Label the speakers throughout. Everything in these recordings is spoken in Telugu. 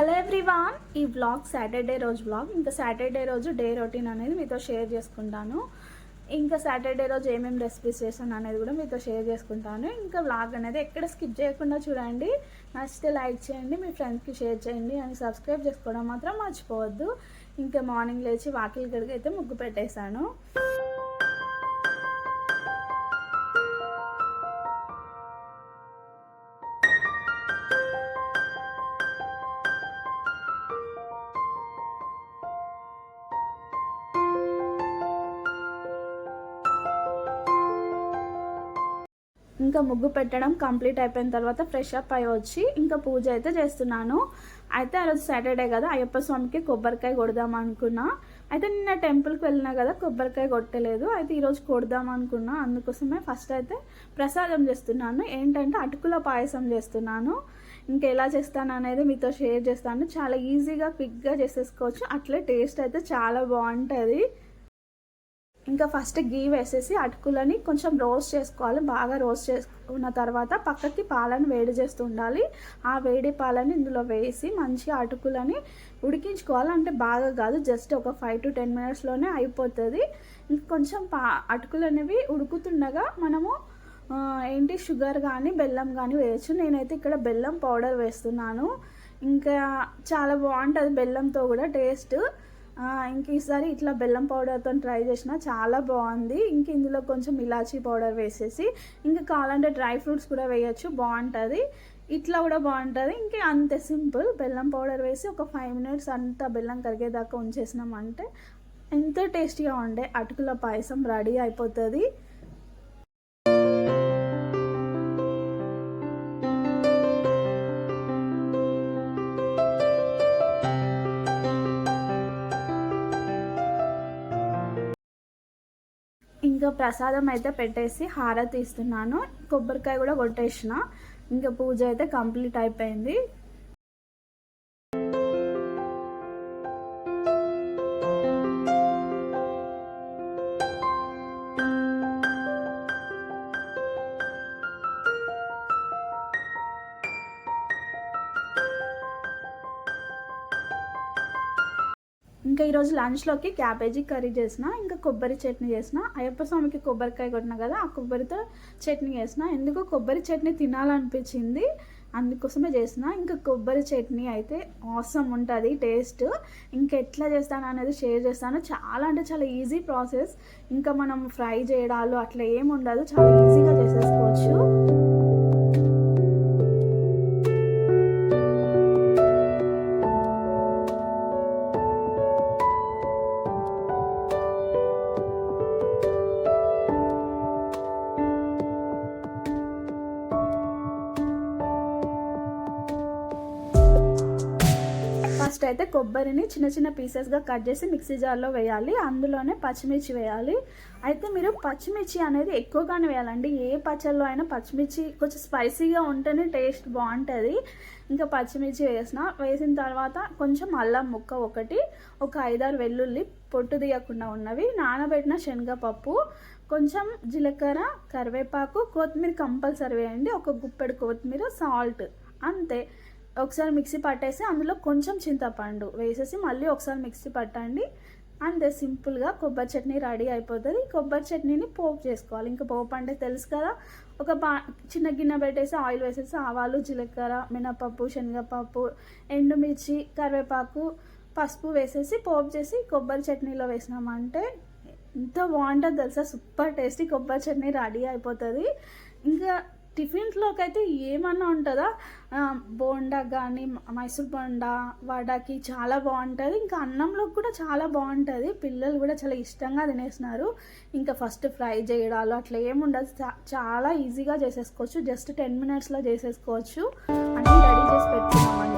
Speaker 1: హలో ఎవ్రీవాన్ ఈ వ్లాగ్ సాటర్డే రోజు వ్లాగ్. ఇంకా సాటర్డే రోజు డే రొటీన్ అనేది మీతో షేర్ చేసుకుంటాను. ఇంకా సాటర్డే రోజు ఏమేమి రెసిపీస్ చేశాను అనేది కూడా మీతో షేర్ చేసుకుంటాను. ఇంకా వ్లాగ్ అనేది ఎక్కడ స్కిప్ చేయకుండా చూడండి. నచ్చితే లైక్ చేయండి మీ ఫ్రెండ్స్కి షేర్ చేయండి అని సబ్స్క్రైబ్ చేసుకోవడం మాత్రం మర్చిపోవద్దు. ఇంకా మార్నింగ్ లేచి వాకిలి గడికి అయితే ముగ్గు పెట్టేశాను. ఇంకా ముగ్గు పెట్టడం కంప్లీట్ అయిపోయిన తర్వాత ఫ్రెష్ అప్ అయి వచ్చి ఇంకా పూజ అయితే చేస్తున్నాను. అయితే ఆ రోజు సాటర్డే కదా అయ్యప్ప స్వామికి కొబ్బరికాయ కొడదాం అనుకున్నా. అయితే నిన్న టెంపుల్కి వెళ్ళినా కదా కొబ్బరికాయ కొట్టలేదు. అయితే ఈరోజు కొడదాం అనుకున్నా. అందుకోసమే ఫస్ట్ అయితే ప్రసాదం చేస్తున్నాను. ఏంటంటే అటుకుల పాయసం చేస్తున్నాను. ఇంకా ఎలా చేస్తాను అనేది మీతో షేర్ చేస్తాను. చాలా ఈజీగా క్విక్గా చేసేసుకోవచ్చు. అట్లే టేస్ట్ అయితే చాలా బాగుంటుంది. ఇంకా ఫస్ట్ గీ వేసేసి అటుకులని కొంచెం రోస్ట్ చేసుకోవాలి. బాగా రోస్ట్ చేసుకున్న తర్వాత పక్కకి పాలను వేడి చేస్తూ ఉండాలి. ఆ వేడి పాలని ఇందులో వేసి మంచిగా అటుకులని ఉడికించుకోవాలి. అంటే బాగా కాదు జస్ట్ ఒక ఫైవ్ టు టెన్ మినిట్స్లోనే అయిపోతుంది. ఇంకొంచెం కొంచెం పా అటుకులు అనేవి ఉడుకుతుండగా మనము ఏంటి షుగర్ కానీ బెల్లం కానీ వేయచ్చు. నేనైతే ఇక్కడ బెల్లం పౌడర్ వేస్తున్నాను. ఇంకా చాలా బాగుంటుంది బెల్లంతో కూడా టేస్ట్ ఇంక ఈసారి ఇట్లా బెల్లం పౌడర్తో ట్రై చేసిన చాలా బాగుంది. ఇంక ఇందులో కొంచెం ఇలాచీ పౌడర్ వేసేసి ఇంకా కావాలంటే డ్రై ఫ్రూట్స్ కూడా వేయచ్చు బాగుంటుంది. ఇట్లా కూడా బాగుంటుంది. ఇంకా అంతే సింపుల్. బెల్లం పౌడర్ వేసి ఒక ఫైవ్ మినిట్స్ అంతా బెల్లం కరిగేదాకా ఉంచేసినామంటే ఎంతో టేస్టీగా ఉండే అటుకుల పాయసం రెడీ అయిపోతుంది. ప్రసాదం అయితే పెట్టేసి హారతి ఇస్తున్నాను. కొబ్బరికాయ కూడా కొట్టేసిన. ఇంకా పూజ అయితే కంప్లీట్ అయిపోయింది. ఈరోజు లంచ్లోకి క్యాబేజీ కర్రీ చేసిన ఇంకా కొబ్బరి చట్నీ చేసిన అయ్యప్ప స్వామికి కొబ్బరికాయ కొట్టిన కదా ఆ కొబ్బరితో చట్నీ చేసిన. ఎందుకో కొబ్బరి చట్నీ తినాలనిపించింది అందుకోసమే చేసిన. ఇంకా కొబ్బరి చట్నీ అయితే అవసరం ఉంటుంది టేస్ట్ ఇంకా ఎట్లా చేస్తాను అనేది షేర్ చేస్తాను. చాలా అంటే చాలా ఈజీ ప్రాసెస్ ఇంకా మనం ఫ్రై చేయడాలు అట్లా ఏమి ఉండదు చాలా ఈజీగా చేసేసుకోవచ్చు. అయితే కొబ్బరిని చిన్న చిన్న పీసెస్గా కట్ చేసి మిక్సీ జార్లో వేయాలి. అందులోనే పచ్చిమిర్చి వేయాలి. అయితే మీరు పచ్చిమిర్చి అనేది ఎక్కువగానే వేయాలండి. ఏ పచ్చళ్ళలో అయినా పచ్చిమిర్చి కొంచెం స్పైసీగా ఉంటేనే టేస్ట్ బాగుంటుంది. ఇంకా పచ్చిమిర్చి వేసిన వేసిన తర్వాత కొంచెం అల్లం ముక్క ఒకటి ఒక ఐదారు వెల్లుల్లి పొట్టు తీయకుండా ఉన్నవి నానబెట్టిన శనగపప్పు కొంచెం జీలకర్ర కరివేపాకు కొత్తిమీర కంపల్సరీ వేయండి. ఒక గుప్పెడు కొత్తిమీర సాల్ట్ అంతే. ఒకసారి మిక్సీ పట్టేసి అందులో కొంచెం చింతపండు వేసేసి మళ్ళీ ఒకసారి మిక్సీ పట్టండి. అంతే సింపుల్గా కొబ్బరి చట్నీ రెడీ అయిపోతుంది. కొబ్బరి చట్నీని పోపు చేసుకోవాలి. ఇంకా పోపు అంటే తెలుసు కదా ఒక పా చిన్న గిన్నె పెట్టేసి ఆయిల్ వేసేసి ఆవాలు జీలకర్ర మినపప్పు శనగపప్పు ఎండుమిర్చి కరివేపాకు పసుపు వేసేసి పోపు చేసి కొబ్బరి చట్నీలో వేసినామంటే ఎంత బాగుంటుంది తెలుసా? సూపర్ టేస్టీ కొబ్బరి చట్నీ రెడీ అయిపోతుంది. ఇంకా టిఫిన్స్లోకి అయితే ఏమన్నా ఉంటుందా? బోండా కానీ మైసూర్ బోండా వడకి చాలా బాగుంటుంది. ఇంకా అన్నంలోకి కూడా చాలా బాగుంటుంది. పిల్లలు కూడా చాలా ఇష్టంగా తినేస్తున్నారు ఇంకా ఫస్ట్ ఫ్రై చేయడాలు అట్లా ఏముండదు చాలా ఈజీగా చేసేసుకోవచ్చు. జస్ట్ టెన్ మినిట్స్లో చేసేసుకోవచ్చు. అన్నీ రెడీ చేసి పెట్టుకున్నాం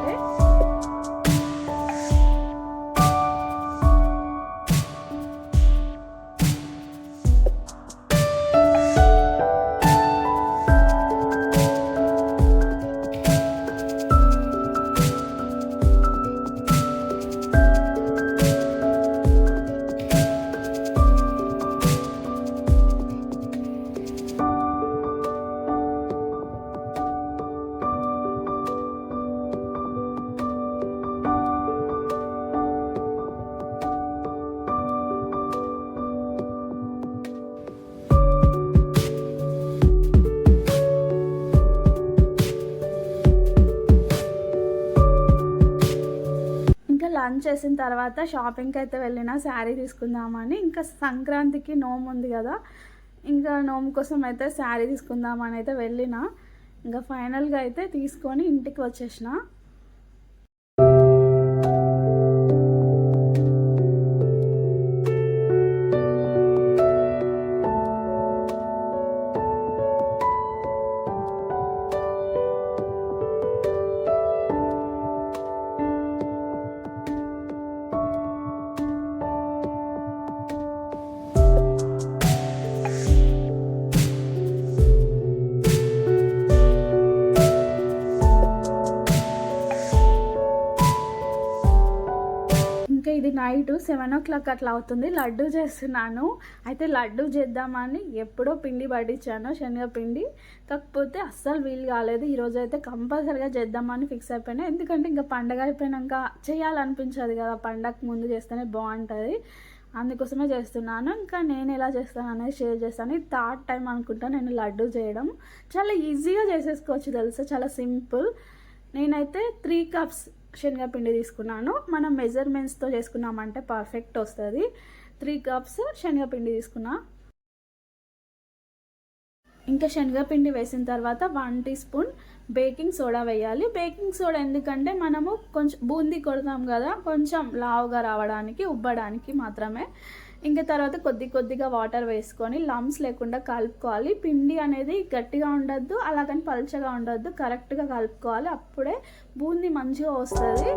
Speaker 1: చేసిన తర్వాత షాపింగ్కి అయితే వెళ్ళిన శారీ తీసుకుందామని. ఇంకా సంక్రాంతికి నోము ఉంది కదా ఇంకా నోము కోసం అయితే శారీ తీసుకుందామని అయితే వెళ్ళిన. ఇంకా ఫైనల్గా అయితే తీసుకొని ఇంటికి వచ్చేసిన. నైట్ సెవెన్ ఓ క్లాక్ అట్లా అవుతుంది. లడ్డు చేస్తున్నాను. అయితే లడ్డు చేద్దామని ఎప్పుడో పిండి పట్టించాను శనగపిండి. కాకపోతే అస్సలు వీలు కాలేదు. ఈరోజు అయితే కంపల్సరీగా చేద్దామని ఫిక్స్ అయిపోయినా. ఎందుకంటే ఇంకా పండగ అయిపోయినాక చేయాలనిపించదు కదా. పండగ ముందు చేస్తేనే బాగుంటుంది. అందుకోసమే చేస్తున్నాను. ఇంకా నేను ఎలా చేస్తాను అనేది షేర్ చేస్తాను. ఇది థర్డ్ టైం అనుకుంటా నేను లడ్డు చేయడం. చాలా ఈజీగా చేసేసుకోవచ్చు తెలుసా? చాలా సింపుల్. నేనైతే త్రీ కప్స్ శనగపిండి తీసుకున్నాను. మనం మెజర్మెంట్స్తో చేసుకున్నామంటే పర్ఫెక్ట్ వస్తుంది. త్రీ కప్స్ శనగపిండి తీసుకున్నా. ఇంకా శనగపిండి వేసిన తర్వాత one tea spoon baking soda వేయాలి. బేకింగ్ సోడా ఎందుకంటే మనము కొంచెం బూందీ కొడతాం కదా కొంచెం లావుగా రావడానికి ఉబ్బడానికి మాత్రమే ఇంకా తర్వాత కొద్ది కొద్దిగా వాటర్ వేసుకొని లమ్స్ లేకుండా కలుపుకోవాలి. పిండి అనేది గట్టిగా ఉండొద్దు అలాగని పలుచగా ఉండొద్దు. కరెక్ట్గా కలుపుకోవాలి. అప్పుడే బూందీ మంచిగా వస్తుంది.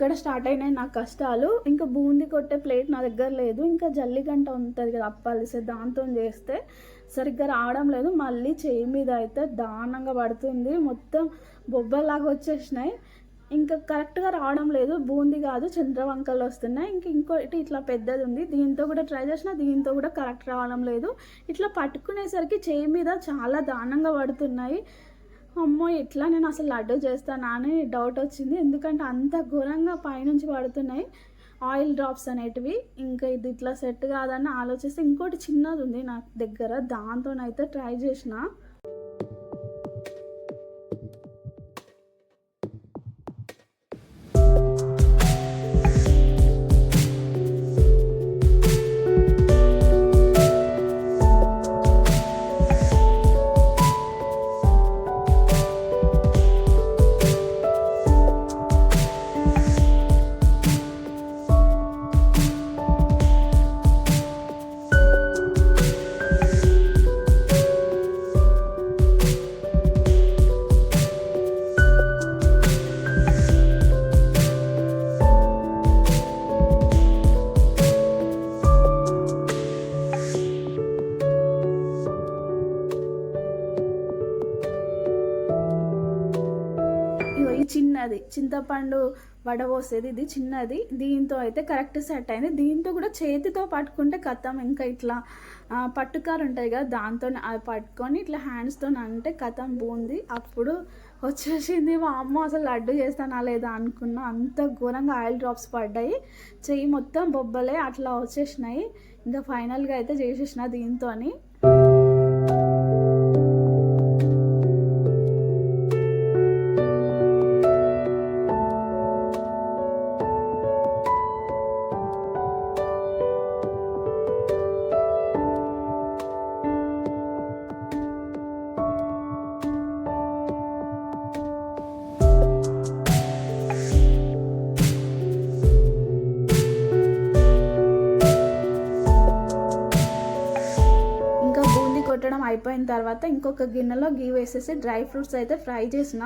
Speaker 1: ఇక్కడ స్టార్ట్ అయినాయి నా కష్టాలు. ఇంకా బూందీ కొట్టే ప్లేట్ నా దగ్గర లేదు. ఇంకా జల్లిగంట ఉంటుంది కదా అప్పాలిసే దాంతో చేస్తే సరిగ్గా రావడం లేదు. మళ్ళీ చేయి మీద అయితే దారుణంగా పడుతుంది. మొత్తం బొబ్బలాగా వచ్చేసినాయి. ఇంకా కరెక్ట్గా రావడం లేదు. బూందీ కాదు చంద్రవంకలు వస్తున్నాయి. ఇంక ఇంకోటి ఇట్లా పెద్దది ఉంది. దీంతో కూడా ట్రై చేసిన దీంతో కూడా కరెక్ట్ రావడం లేదు. ఇట్లా పట్టుకునేసరికి చేయి మీద చాలా దారుణంగా పడుతున్నాయి. అమ్మో ఎట్లా నేను అసలు లడ్డు చేస్తానా అని డౌట్ వచ్చింది. ఎందుకంటే అంత ఘోరంగా పైనుంచి పడుతున్నాయి ఆయిల్ డ్రాప్స్ అనేటివి. ఇంకా ఇది ఇట్లా సెట్ కాదని ఆలోచిస్తే ఇంకోటి చిన్నది ఉంది నా దగ్గర. దాంతోనైతే ట్రై చేసిన. చిన్నది. చింతపండు వడబోసేది ఇది చిన్నది. దీంతో అయితే కరెక్ట్ సెట్ అయింది. దీంతో కూడా చేతితో పట్టుకుంటే కథం. ఇంకా ఇట్లా పట్టుకారు ఉంటాయి కదా దాంతో అది పట్టుకొని ఇట్లా హ్యాండ్స్తో అంటే కథం బూంది. అప్పుడు వచ్చేసింది మా అమ్మ అసలు లడ్డు చేస్తానా లేదా? అనుకున్నా. అంత ఘోరంగా ఆయిల్ డ్రాప్స్ పడ్డాయి. చెయ్యి మొత్తం బొబ్బలే అట్లా వచ్చేసినాయి. ఇంకా ఫైనల్గా అయితే చేసేసిన దీంతోని. కొట్టడం అయిపోయిన తర్వాత ఇంకొక గిన్నెలో గీ వేసేసి డ్రై ఫ్రూట్స్ అయితే ఫ్రై చేసిన.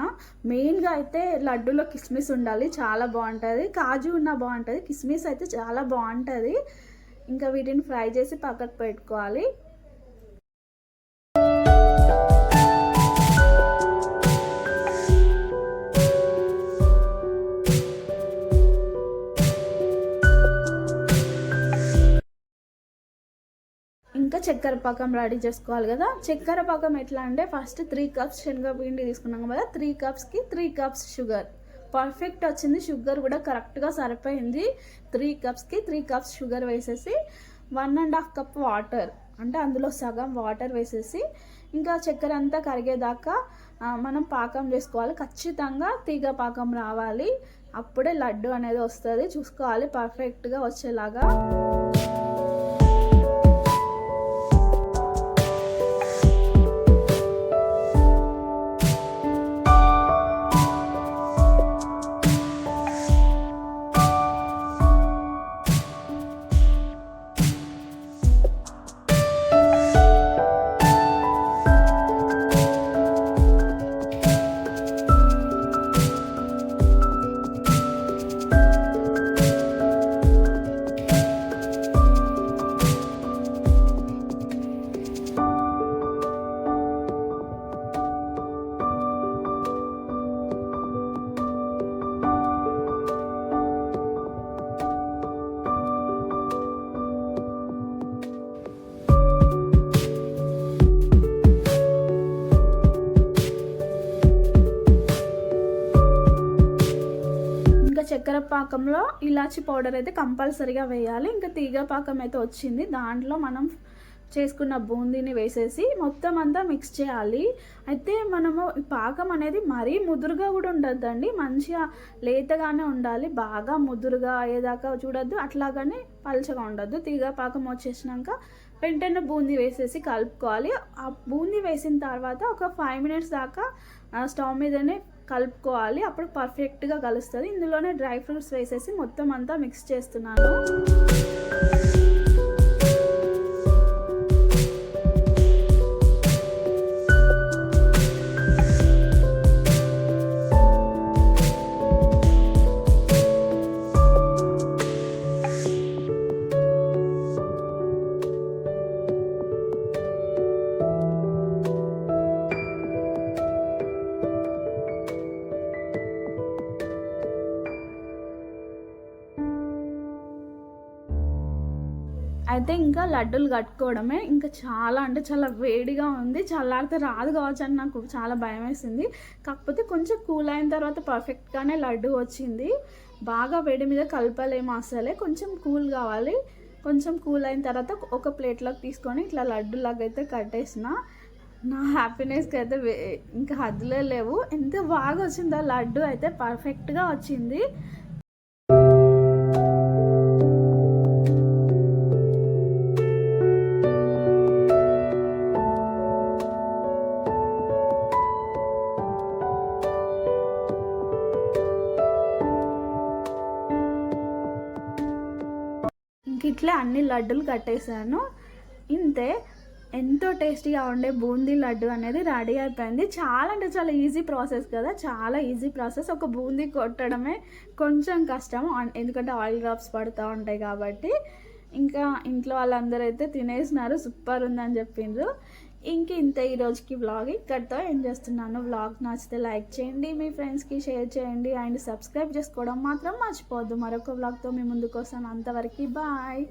Speaker 1: మెయిన్గా అయితే లడ్డూలో కిస్మిస్ ఉండాలి చాలా బాగుంటుంది. కాజు ఉన్నా బాగుంటుంది కిస్మిస్ అయితే చాలా బాగుంటుంది. ఇంకా వీటిని ఫ్రై చేసి పక్కకు పెట్టుకోవాలి. ఇంకా చక్కెర పాకం రెడీ చేసుకోవాలి కదా. చక్కెర పాకం ఎట్లా అంటే ఫస్ట్ త్రీ కప్స్ శనగపిండి తీసుకున్నాం కదా. త్రీ కప్స్కి త్రీ కప్స్ షుగర్ పర్ఫెక్ట్ వచ్చింది. షుగర్ కూడా కరెక్ట్గా సరిపోయింది. త్రీ కప్స్కి త్రీ కప్స్ షుగర్ వేసేసి one and half cup water అంటే అందులో సగం వాటర్ వేసేసి ఇంకా చక్కెర అంతా కరిగేదాకా మనం పాకం చేసుకోవాలి. ఖచ్చితంగా తీగ పాకం రావాలి. అప్పుడే లడ్డు అనేది వస్తుంది. చూసుకోవాలి. పర్ఫెక్ట్గా వచ్చేలాగా. చక్కెర పాకంలో ఇలాచి పౌడర్ అయితే కంపల్సరీగా వేయాలి. ఇంకా తీగ పాకం అయితే వచ్చింది. దాంట్లో మనం చేసుకున్న బూందీని వేసేసి మొత్తం అంతా మిక్స్ చేయాలి. అయితే మనము పాకం అనేది మరీ ముదురుగా కూడా ఉండద్దండి. మంచిగా లేతగానే ఉండాలి. బాగా ముదురుగా అయ్యేదాకా చూడొద్దు. అట్లాగనే పలచగా ఉండద్దు. తీగ పాకం వచ్చేసినాక వెంటనే బూందీ వేసేసి కలుపుకోవాలి. ఆ బూందీ వేసిన తర్వాత ఒక ఫైవ్ మినిట్స్ దాకా ఆ స్టవ్ మీదనే కలుపుకోవాలి. అప్పుడు పర్ఫెక్ట్గా కలుస్తుంది. ఇందులోనే డ్రై ఫ్రూట్స్ వేసేసి మొత్తం అంతా మిక్స్ చేస్తున్నాను. ఇంకా లడ్డూలు కట్టుకోవడమే. ఇంకా చాలా అంటే చాలా వేడిగా ఉంది. చల్లారితే రాదు కావచ్చు అని నాకు చాలా భయం వేసింది. కాకపోతే కొంచెం కూల్ అయిన తర్వాత పర్ఫెక్ట్గానే లడ్డు వచ్చింది. బాగా వేడి మీద కలపలేము అసలే. కొంచెం కూల్ కావాలి. కొంచెం కూల్ అయిన తర్వాత ఒక ప్లేట్లోకి తీసుకొని ఇట్లా లడ్డులాగా అయితే కట్టేసిన. నా హ్యాపీనెస్కి అయితే వే- ఇంకా హద్దులే లేవు. ఎంత బాగా వచ్చిందో లడ్డు అయితే పర్ఫెక్ట్గా వచ్చింది. ఇట్లా అన్ని లడ్డూలు కట్టేశాను. ఇంతే ఎంతో టేస్టీగా ఉండే బూందీ లడ్డు అనేది రెడీ అయిపోయింది. చాలా అంటే చాలా ఈజీ ప్రాసెస్ కదా చాలా ఈజీ ప్రాసెస్. ఒక బూందీ కొట్టడమే కొంచెం కష్టం. ఎందుకంటే ఆయిల్ డ్రాప్స్ పడుతూ ఉంటాయి కాబట్టి. ఇంకా ఇంట్లో వాళ్ళందరూ అయితే తినేసినారు. సూపర్ ఉందని చెప్పిండ్రు. ఇంక ఇంత ఈరోజుకి వ్లాగ్ ఇక్కడితో ఏం చేస్తున్నాను. వ్లాగ్ నచ్చితే లైక్ చేయండి మీ ఫ్రెండ్స్కి షేర్ చేయండి అండ్ సబ్స్క్రైబ్ చేసుకోవడం మాత్రం మర్చిపోవద్దు. మరొక వ్లాగ్తో మీ ముందుకు వస్తాను. అంతవరకు బాయ్